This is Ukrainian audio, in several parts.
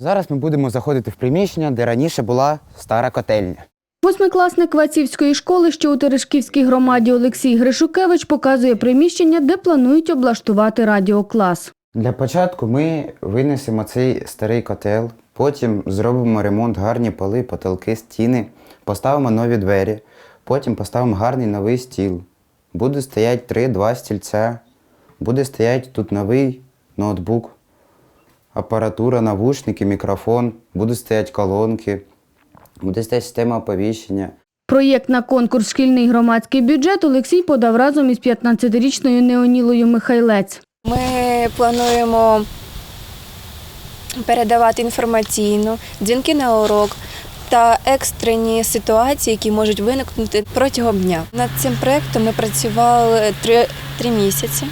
Зараз ми будемо заходити в приміщення, де раніше була стара котельня. Восьмикласник Вацівської школи, що у Терешківській громаді Олексій Гришукевич показує приміщення, де планують облаштувати радіоклас. Для початку ми винесемо цей старий котел, потім зробимо ремонт, гарні поли, потолки, стіни, поставимо нові двері, потім поставимо гарний новий стіл. Буде стояти три-два стільця, буде стояти тут новий ноутбук, апаратура, навушники, мікрофон, будуть стояти колонки, буде стояти система оповіщення. Проєкт на конкурс Шкільний громадський бюджет Олексій подав разом із 15-річною Неонілою Михайлець. Ми плануємо передавати інформаційну, дзвінки на урок та екстрені ситуації, які можуть виникнути протягом дня. Над цим проєктом ми працювали три, три місяці.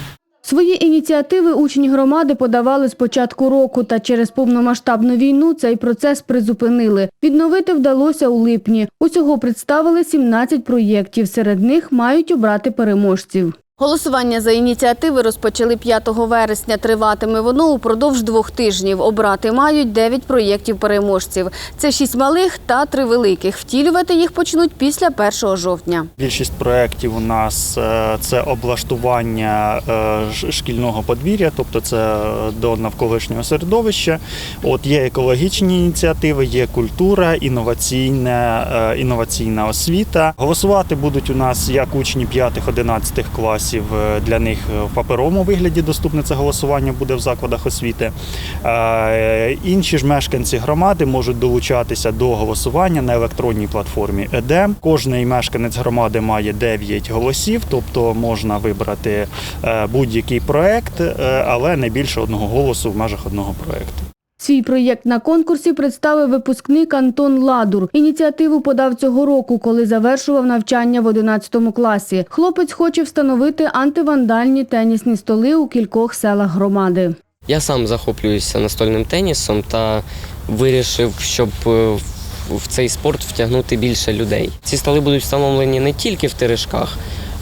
Свої ініціативи учні громади подавали з початку року, та через повномасштабну війну цей процес призупинили. Відновити вдалося у липні. Усього представили 17 проєктів. Серед них мають обрати переможців. Голосування за ініціативи розпочали 5 вересня. Триватиме воно упродовж двох тижнів. Обрати мають 9 проєктів переможців. Це 6 малих та 3 великих. Втілювати їх почнуть після 1 жовтня. Більшість проєктів у нас е, це облаштування е, шкільного подвір'я, тобто це до навколишнього середовища. От є екологічні ініціативи, є культура, інноваційна, е, інноваційна освіта. Голосувати будуть у нас як учні 5-11 класів. Е, Для них в паперовому вигляді доступне це голосування буде в закладах освіти. Е, Інші ж мешканці громади можуть долучатися до голосування на електронній платформі ЕДЕМ. Кожний мешканець громади має 9 голосів, тобто можна вибрати е, будь-який проект, е, але не більше одного голосу в межах одного проекту. Свій проєкт на конкурсі представив випускник Антон Ладур. Ініціативу подав цього року, коли завершував навчання в 11 класі. Хлопець хоче встановити антивандальні тенісні столи у кількох селах громади. Я сам захоплююся настольним тенісом та вирішив, щоб е, в- в цей спорт втягнути більше людей. Ці столи будуть встановлені не тільки в Терешках,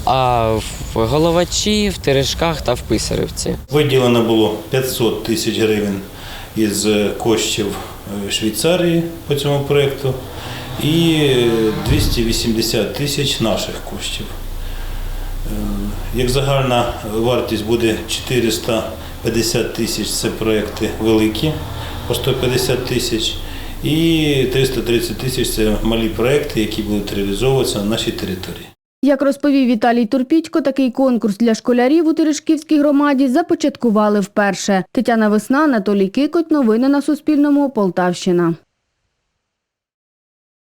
а в Головачі, в Терешках та в Писарівці. Виділено було 500 тисяч гривень із коштів е, Швейцарії по цьому проєкту і 280 тисяч наших коштів. Е, Як загальна вартість буде 450 тисяч, це проєкти великі по 150 тисяч, і 330 тисяч це малі проєкти, які будуть реалізовуватися на нашій території. Як розповів Віталій Турпітько, такий конкурс для школярів у Терешківській громаді започаткували вперше. Тетяна Весна, Анатолій Кикоть. Новини на Суспільному. Полтавщина.